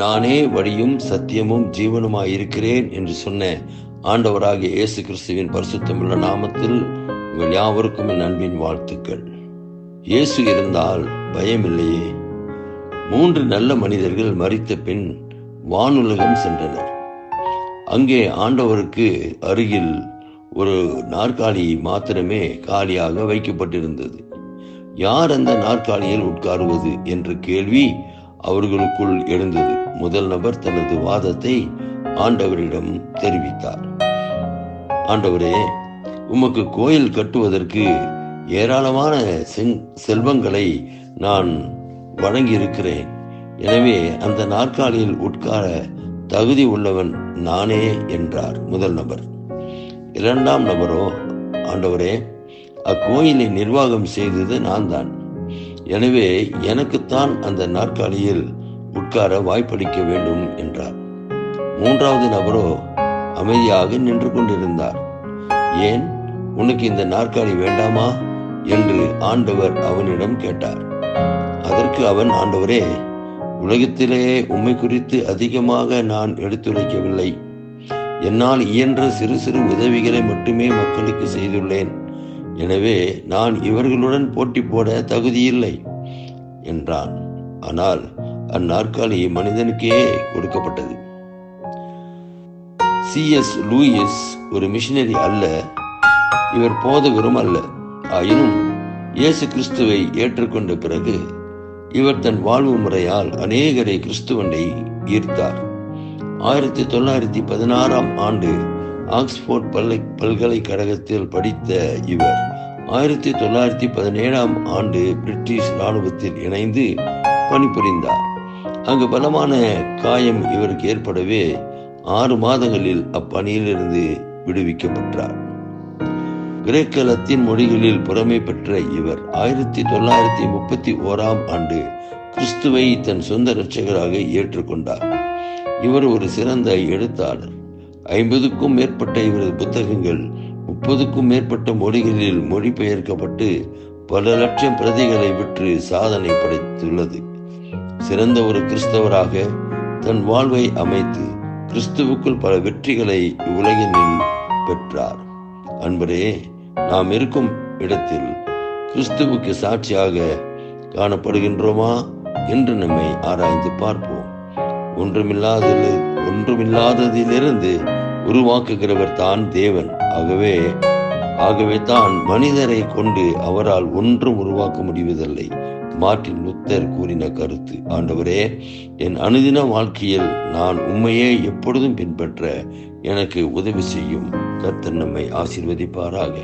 நானே வழியும் சத்தியமும் ஜீவனுமாய் இருக்கிறேன் என்று சொன்ன ஆண்டவராகிய இயேசு கிறிஸ்துவின் பரிசுத்தமுள்ள நாமத்தில் உங்கள் யாவருக்கும் என் அன்பின் வாழ்த்துக்கள். இயேசு இருந்தால் பயமில்லையே. மூன்று நல்ல மனிதர்கள் மறித்த பின் வானுலகம் சென்றனர். அங்கே ஆண்டவருக்கு அருகில் ஒரு நாற்காலி மாத்திரமே காலியாக வைக்கப்பட்டிருந்தது. யார் அந்த நாற்காலியில் உட்காருவது என்ற கேள்வி அவர்களுக்குள் எழுந்தது. முதல் நபர் தனது வாதத்தை ஆண்டவரிடம் தெரிவித்தார். ஆண்டவரே உமக்கு கோயில் கட்டுவதற்கு ஏராளமான செல்வங்களை நான் வழங்கியிருக்கிறேன். எனவே அந்த நாற்காலியில் உட்கார தகுதி உள்ளவன் நானே என்றார் முதல் நபர். இரண்டாம் நபரோ ஆண்டவரே அக்கோயிலை நிர்வாகம் செய்தது நான் தான் எனவே எனக்குத்தான் அந்த நாற்காலியில் உட்கார வாய்ப்பளிக்க வேண்டும் என்றார். மூன்றாவது நபரோ அமைதியாக நின்று கொண்டிருந்தார். ஏன் உனக்கு இந்த நாற்காலி வேண்டாமா? என்று ஆண்டவர் அவனிடம் கேட்டார். அதற்கு அவன் ஆண்டவரே உலகத்திலேயே உண்மை குறித்து அதிகமாக நான் எடுத்துரைக்கவில்லை. என்னால் இயன்ற சிறு சிறு உதவிகளை மட்டுமே மக்களுக்கு செய்துள்ளேன். எனவே நான் இவர்களுடன் போட்டி போட தகுதியில்லை என்றான். ஆனால் அந்நாற்காலி மனிதனுக்கே கொடுக்கப்பட்டது. சி. எஸ். லூயிஸ் ஒரு மிஷினரி அல்ல இவர் போதகரும் அல்ல. ஆயினும் இயேசு கிறிஸ்துவை ஏற்றுக்கொண்ட பிறகு இவர் தன் வாழ்வு முறையால் அநேகரை கிறிஸ்துவனை ஈர்த்தார். ஆயிரத்தி தொள்ளாயிரத்தி பதினாறாம் ஆண்டு ஆக்ஸ்போர்ட் பல்லை பல்கலைக்கழகத்தில் படித்த இவர் ஆயிரத்தி தொள்ளாயிரத்தி பதினேழாம் ஆண்டு பிரிட்டிஷ் இராணுவத்தில் இணைந்து பணிபுரிந்தார். அங்கு பலமான காயம் இவருக்கு ஏற்படவே ஆறு மாதங்களில் அப்பணியிலிருந்து விடுவிக்கப்பட்டார். கிரேக்க லத்தீன் மொழிகளில் புறமை பெற்ற இவர் ஆயிரத்தி தொள்ளாயிரத்தி முப்பத்தி ஓராம் ஆண்டு கிறிஸ்துவை தன் சொந்த இரட்சகராக ஏற்றுக்கொண்டார். இவர் ஒரு சிறந்த எழுத்தாளர். ஐம்பதுக்கும் மேற்பட்ட இவரது புத்தகங்கள் முப்பதுக்கும் மேற்பட்ட மொழிகளில் மொழிபெயர்க்கப்பட்டு பல லட்சம் பிரதிகளை விற்று சாதனை படைத்துள்ளது. சிறந்த ஒரு கிறிஸ்தவராக தன் வாழ்வை அமைத்து கிறிஸ்துவுக்குள் பல வெற்றிகளை உலகினில் பெற்றார். அன்பரே நாம் இருக்கும் இடத்தில் கிறிஸ்துவுக்கு சாட்சியாக காணப்படுகின்றோமா என்று நம்மை ஆராய்ந்து பார்ப்போம். ஒன்றுமில்லாதது ஒன்றுமில்லாததிலிருந்து உருவாக்குகிறவர் தான் தேவன். ஆகவே ஆகவே தான் மனிதரை கொண்டு அவரால் ஒன்றும் உருவாக்க முடிவதில்லை. மார்ட்டின் லுத்தர் கூறின கருத்து ஆண்டவரே என் அனுதின வாழ்க்கையில் நான் உண்மையே எப்பொழுதும் பின்பற்ற எனக்கு உதவி செய்யும். கர்த்தன் நம்மை ஆசீர்வதிப்பாராக.